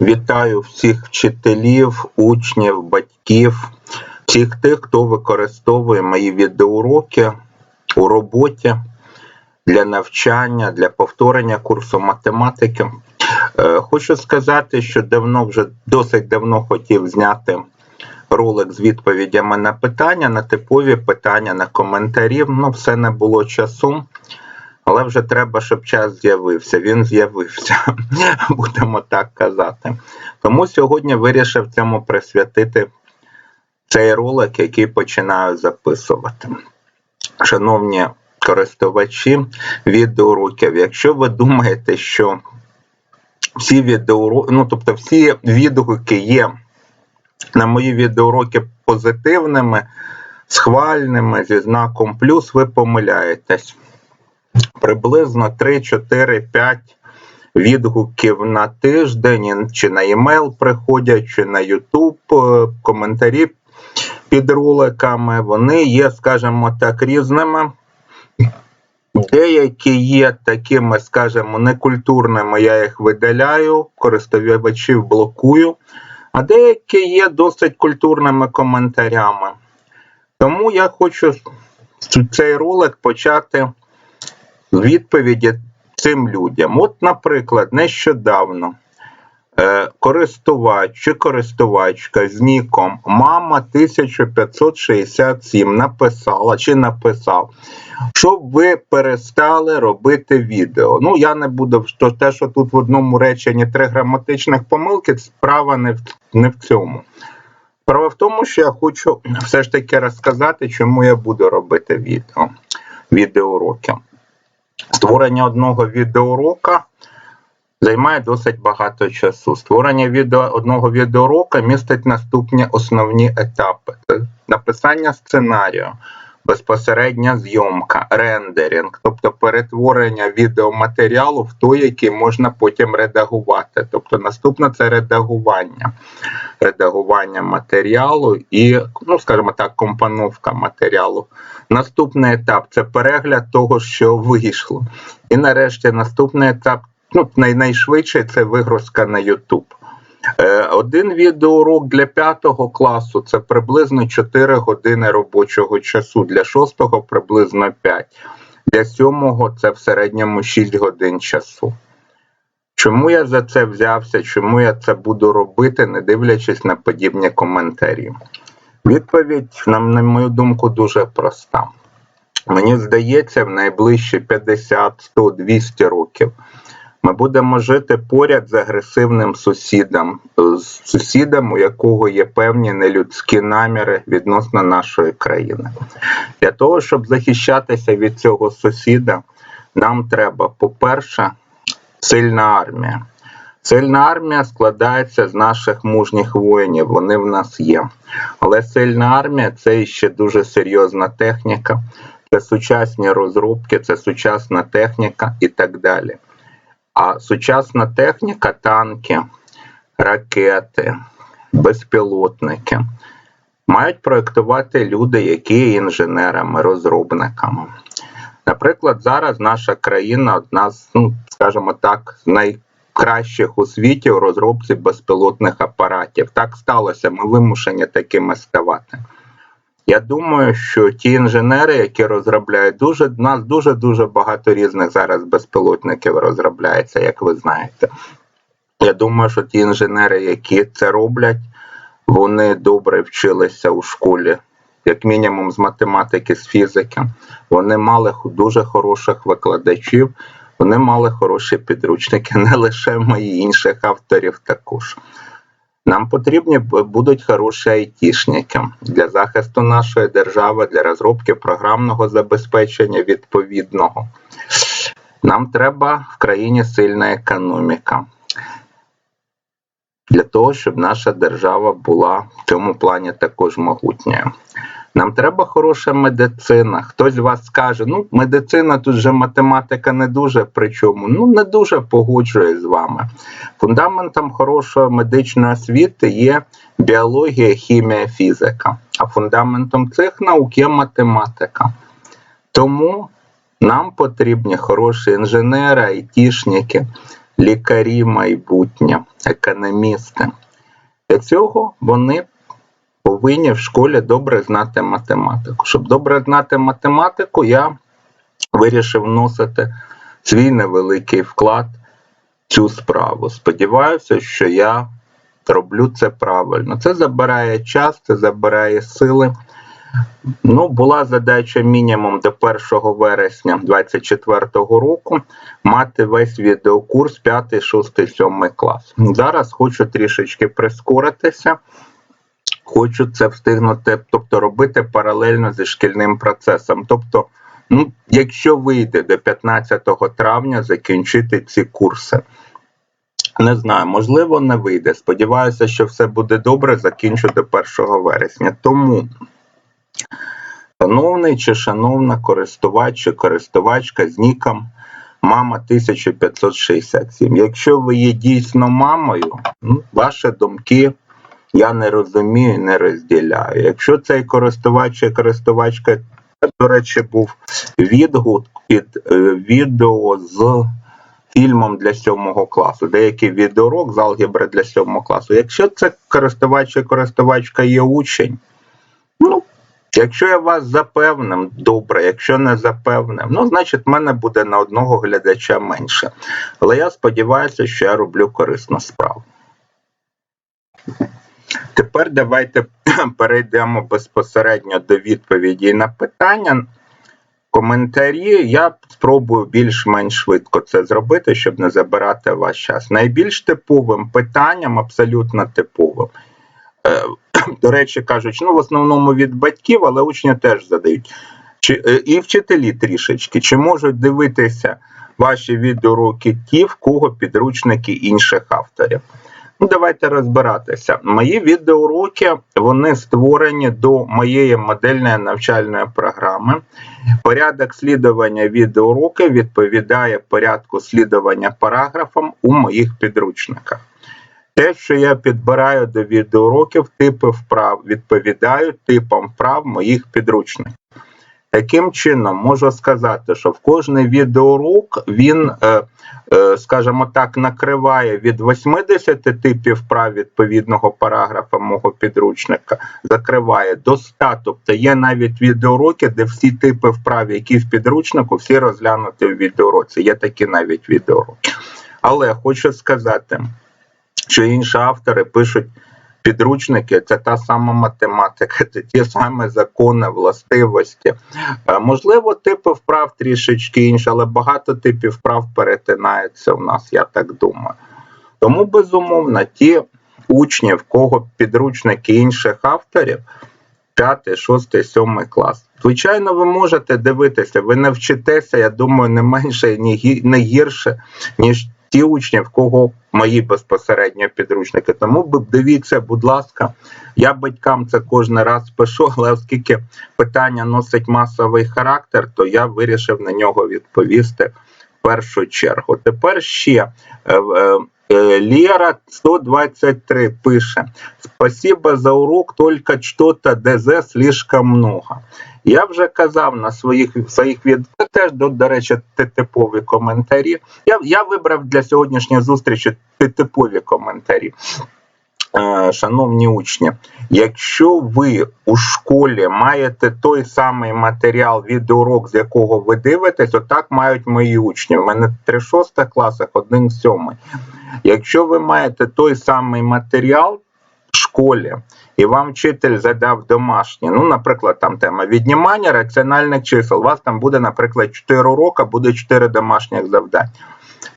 Вітаю всіх вчителів, учнів, батьків, всіх тих, хто використовує мої відеоуроки у роботі для навчання, для повторення курсу математики. Е, Хочу сказати, що давно вже досить давно хотів зняти ролик з відповідями на питання, на типові питання, на коментарі. Ну, все не було часу. Але вже треба, щоб час з'явився. Він з'явився, будемо так казати. Тому сьогодні вирішив цьому присвятити цей ролик, який починаю записувати. Шановні користувачі відеоуроків, якщо ви думаєте, що всі відеоуроки, ну тобто всі відгуки є на мої відеоуроки позитивними, схвальними, зі знаком плюс, ви помиляєтесь приблизно 3, 4, 5 відгуків на тиждень, чи на емейл приходять, чи на YouTube, е, коментарі під роликами. Вони є, скажімо так, різними. Деякі є такими, скажімо, некультурними, я їх видаляю, користувачів блокую, а деякі є досить культурними коментарями. Тому я хочу цей ролик почати відповіді цим людям. От, наприклад, нещодавно е, користувач чи користувачка з ніком мама 1567 написала чи написав, щоб ви перестали робити відео. Ну, я не буду то те, що тут в одному реченні три граматичних помилки, справа не в, не в цьому. Справа в тому, що я хочу все ж таки розказати, чому я буду робити відео, відеоуроки. Створення одного відеоурока займає досить багато часу. Створення відео, одного відеоурока містить наступні основні етапи: написання сценарію, безпосередня зйомка, рендеринг, тобто перетворення відеоматеріалу в той, який можна потім редагувати. Тобто наступне це редагування, редагування матеріалу і, ну скажімо так, компоновка матеріалу. Наступний етап це перегляд того, що вийшло. І нарешті наступний етап, ну най найшвидший це вигрузка на YouTube. Е, Один відеоурок для п'ятого класу це приблизно 4 години робочого часу, для шостого приблизно 5, для сьомого це в середньому 6 годин часу. Чому я за це взявся? Чому я це буду робити, не дивлячись на подібні коментарі? Відповідь, на, мою думку, дуже проста. Мені здається, в найближчі 50, 100, 200 років ми будемо жити поряд з агресивним сусідом, з сусідом, у якого є певні нелюдські наміри відносно нашої країни. Для того, щоб захищатися від цього сусіда, нам треба, по-перше, сильна армія. Сильна армія складається з наших мужніх воїнів, вони в нас є. Але сильна армія це ще дуже серйозна техніка, це сучасні розробки, це сучасна техніка і так далі. А сучасна техніка, танки, ракети, безпілотники мають проєктувати люди, які є інженерами, розробниками. Наприклад, зараз наша країна одна з, ну, скажімо так, найкращих у світі у розробці безпілотних апаратів. Так сталося, ми вимушені такими ставати. Я думаю, що ті інженери, які розробляють, дуже в нас дуже дуже багато різних зараз безпілотників розробляється, як ви знаєте. Я думаю, що ті інженери, які це роблять, вони добре вчилися у школі, як мінімум з математики, з фізики. Вони мали дуже хороших викладачів, вони мали хороші підручники, не лише мої інших авторів також. Нам потрібні будуть хороші айтішники для захисту нашої держави, для розробки програмного забезпечення відповідного. Нам треба в країні сильна економіка. Для того, щоб наша держава була в цьому плані також могутньою. Нам треба хороша медицина. Хтось з вас скаже, ну, медицина тут же математика не дуже причому. Ну, не дуже погоджує з вами. Фундаментом хорошої медичної освіти є біологія, хімія, фізика. А фундаментом цих наук є математика. Тому нам потрібні хороші інженери, айтішники, лікарі майбутнє, економісти. Для цього вони повинні в школі добре знати математику. Щоб добре знати математику, я вирішив вносити свій невеликий вклад в цю справу. Сподіваюся, що я роблю це правильно. Це забирає час, це забирає сили. Ну, була задача мінімум до 1 вересня 2024 року мати весь відеокурс 5, 6, 7 клас. Зараз хочу трішечки прискоритися. Хочу це встигнути, тобто робити паралельно зі шкільним процесом. Тобто, ну, якщо вийде до 15 травня закінчити ці курси. Не знаю, можливо, не вийде. Сподіваюся, що все буде добре. Закінчу до 1 вересня. Тому, шановний чи шановна користувач чи користувачка з ніком Мама 1567. Якщо ви є дійсно мамою, ну, ваші думки я не розумію не розділяю. Якщо цей користувач чи користувачка, до речі, був відгук під е, відео з фільмом для сьомого класу, деякий відеоурок з алгебри для сьомого класу. Якщо це користувач чи користувачка є учень, ну, якщо я вас запевним, добре, якщо не запевним, ну, значить, в мене буде на одного глядача менше. Але я сподіваюся, що я роблю корисну справу. Тепер давайте перейдемо безпосередньо до відповіді на питання. Коментарі я спробую більш-менш швидко це зробити, щоб не забирати ваш час. Найбільш типовим питанням, абсолютно типовим. Е, До речі, кажуть, ну в основному від батьків, але учні теж задають. Чи, е, І вчителі трішечки, чи можуть дивитися ваші відеоуроки ті, в кого підручники інших авторів? Давайте розбиратися. Мої відеоуроки вони створені до моєї модельної навчальної програми. Порядок слідування відеоуроки відповідає порядку слідування параграфам у моїх підручниках. Те, що я підбираю до відеоуроків, типи вправ відповідають типам вправ моїх підручників. Таким чином, можу сказати, що в кожний відеоурок він, е, е, скажімо так, накриває від 80 типів вправ відповідного параграфа мого підручника, закриває до 100. Тобто є навіть відеоуроки, де всі типи вправ, які в підручнику, всі розглянуті в відеоуроці. Є такі навіть відеоуроки. Але хочу сказати, що інші автори пишуть підручники це та сама математика, це ті самі закони, властивості. Е, можливо, типи вправ трішечки інші, але багато типів вправ перетинається у нас, я так думаю. Тому, безумовно, ті учні, в кого підручники інших авторів, 5, 6, 7 клас. Звичайно, ви можете дивитися, ви навчитеся, я думаю, не менше, не гірше, ніж ті учні, в кого мої безпосередньо підручники. Тому дивіться, будь ласка, я батькам це кожен раз пишу, але оскільки питання носить масовий характер, то я вирішив на нього відповісти в першу чергу. Тепер ще. Е, е, е, Лера 123 пише: Спасибо за урок, только что-то ДЗ слишком много. Я вже казав на своїх своїх відео, теж до, до речі, типові коментарі. Я я вибрав для сьогоднішньої зустрічі типові коментарі. Е, шановні учні, якщо ви у школі маєте той самий матеріал, відеоурок, з якого ви дивитесь, отак мають мої учні. У мене три шостих класах, один сьомий. Якщо ви маєте той самий матеріал школі, і вам вчитель задав домашнє, ну, наприклад, там тема віднімання раціональних чисел, у вас там буде, наприклад, 4 уроки, буде 4 домашніх завдань.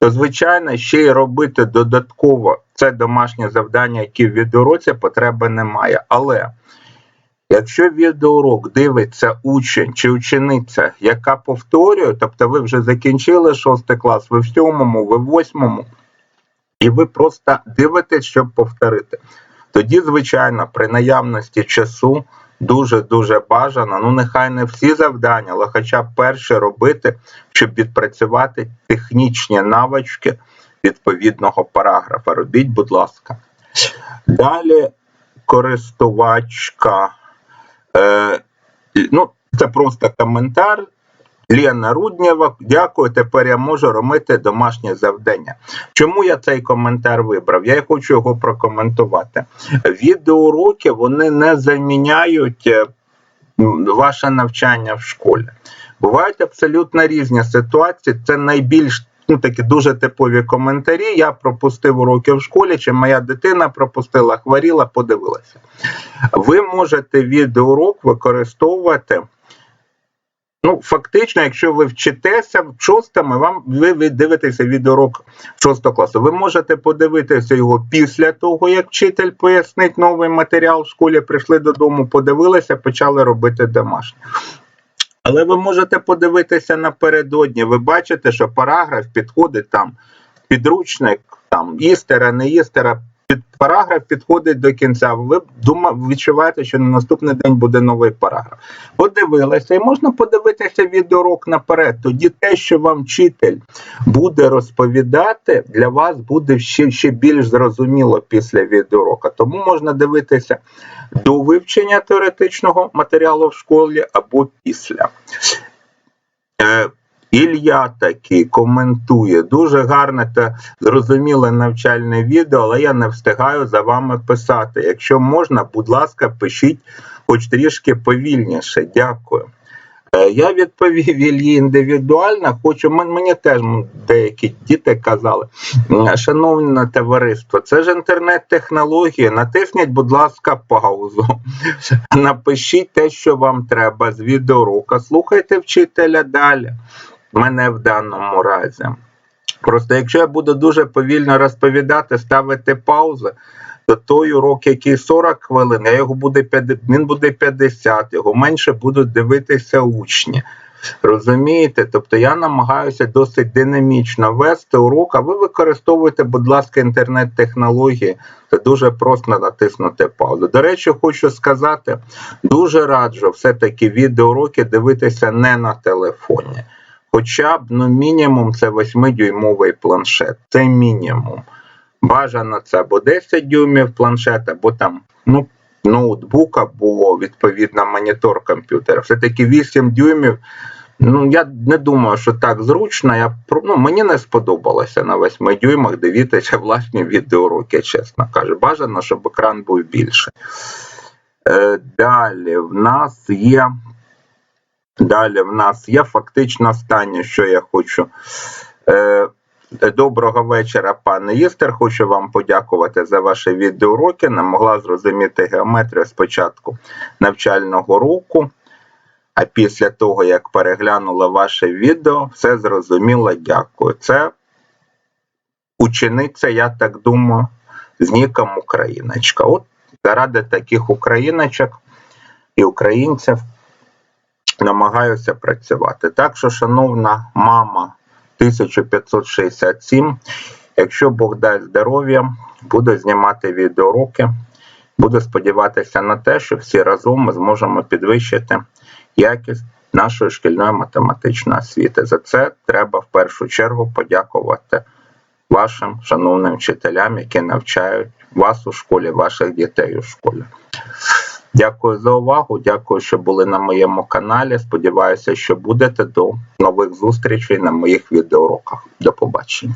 То, звичайно, ще й робити додатково це домашнє завдання, яке в відеоуроці потреби немає. Але якщо відеоурок дивиться учень чи учениця, яка повторює, тобто ви вже закінчили 6 клас, ви в 7, ви в 8, і ви просто дивитесь, щоб повторити. Тоді, звичайно, при наявності часу дуже-дуже бажано, ну нехай не всі завдання, але хоча б перше робити, щоб відпрацювати технічні навички відповідного параграфа. Робіть, будь ласка. Далі користувачка. Е, ну, Це просто коментар. Лена Руднєва, дякую. Тепер я можу робити домашнє завдання. Чому я цей коментар вибрав? Я хочу його прокоментувати. Відеоуроки вони не заміняють е, ваше навчання в школі. Бувають абсолютно різні ситуації. Це найбільш ну, такі дуже типові коментарі. Я пропустив уроки в школі, чи моя дитина пропустила, хворіла, подивилася. Ви можете відеоурок використовувати. Ну, фактично, якщо ви вчитеся в шостому, вам ви, ви дивитеся відеоурок 6 класу. Ви можете подивитися його після того, як вчитель пояснить новий матеріал в школі, прийшли додому, подивилися, почали робити домашнє. Але ви можете подивитися напередодні. Ви бачите, що параграф підходить там, підручник, там істера, не істера. Параграф підходить до кінця. Ви дума, відчуваєте, що на наступний день буде новий параграф. Подивилися, і можна подивитися відеоурок наперед. Тоді те, що вам вчитель буде розповідати, для вас буде ще, ще більш зрозуміло після відеоурока. Тому можна дивитися до вивчення теоретичного матеріалу в школі або після. Е, Ілля такий коментує дуже гарне та зрозуміле навчальне відео, але я не встигаю за вами писати. Якщо можна, будь ласка, пишіть хоч трішки повільніше. Дякую. Е, Я відповів Іллі індивідуально. Хочу мені теж деякі діти казали, шановне товариство, це ж інтернет-технології. Натисніть, будь ласка, паузу. Напишіть те, що вам треба з відеоурока. Слухайте вчителя далі. Мене в даному разі. Просто якщо я буду дуже повільно розповідати, ставити паузи, то той урок, який 40 хвилин, я його буде 50, він буде 50, його менше будуть дивитися учні. Розумієте? Тобто я намагаюся досить динамічно вести урок, а ви використовуєте, будь ласка, інтернет-технології. Це дуже просто натиснути паузу. До речі, хочу сказати, дуже раджу все-таки відеоуроки дивитися не на телефоні. Хоча б ну, мінімум це 8-дюймовий планшет. Це мінімум. Бажано це або 10 дюймів планшет, або там ну, ноутбук, або відповідно монітор комп'ютера. Все-таки 8 дюймів. Ну, я не думаю, що так зручно. Я, ну, мені не сподобалося на 8 дюймах дивитися власні відеоуроки, чесно кажу. Бажано, щоб екран був більший. Е, далі в нас є. Далі в нас є фактично останнє, що я хочу. Е, Доброго вечора, пане Істер. Хочу вам подякувати за ваші відеоуроки. Не могла зрозуміти геометрію спочатку навчального року, а після того, як переглянула ваше відео, все зрозуміло. Дякую. Це учениця, я так думаю, з ніком Україночка. От заради таких україночок і українців намагаюся працювати. Так що, шановна мама 1567, якщо Бог дасть здоров'я, буду знімати відеоуроки. Буду сподіватися на те, що всі разом ми зможемо підвищити якість нашої шкільної математичної освіти. За це треба в першу чергу подякувати вашим шановним вчителям, які навчають вас у школі, ваших дітей у школі. Дякую за увагу. Дякую, що були на моєму каналі. Сподіваюся, що будете до нових зустрічей на моїх відеоуроках. До побачення.